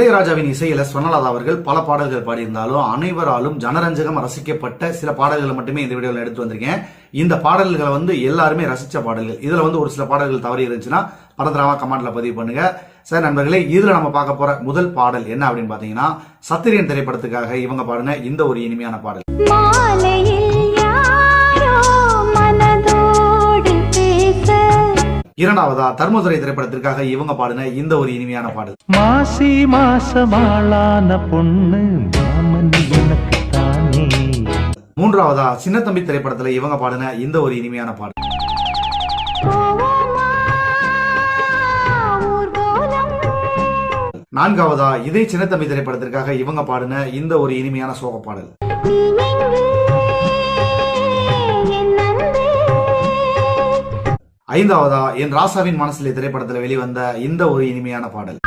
இளையராஜாவின் இசையில சொன்னலாதா அவர்கள் பல பாடல்கள் பாடியிருந்தாலும் அனைவராலும் ஜனரஞ்சகம் ரசிக்கப்பட்ட சில பாடல்களை மட்டுமே இந்த வீடியோவில் எடுத்து வந்திருக்கேன். இந்த பாடல்களை வந்து எல்லாருமே ரசிச்ச பாடல்கள். இதுல வந்து ஒரு சில பாடல்கள் தவறி இருந்துச்சுன்னா பரந்தராமா கமெண்ட்ல பதிவு பண்ணுங்க. சார் நண்பர்களே இதுல நம்ம பார்க்க போற முதல் பாடல் என்ன அப்படின்னு பாத்தீங்கன்னா சத்திரியன் திரைப்படத்துக்காக இவங்க பாடின இந்த ஒரு இனிமையான பாடல். இரண்டாவதா தர்மதுரை திரைப்படத்திற்காக இவங்க பாடின இந்த ஒரு இனிமையான பாடல். மாசி மாசமாளான பொண்ணு மூன்றாவதா சின்னத்தம்பி திரைப்படத்துல இவங்க பாடின இந்த ஒரு இனிமையான பாடல். நான்காவதா இதே சின்னத்தம்பி திரைப்படத்திற்காக இவங்க பாடின இந்த ஒரு இனிமையான சோக பாடல் ஐந்தாவதா? என் ராசாவின் மனசிலே திரைப்படத்துல வெளிவந்த இந்த ஒரு இனிமையான பாடல்.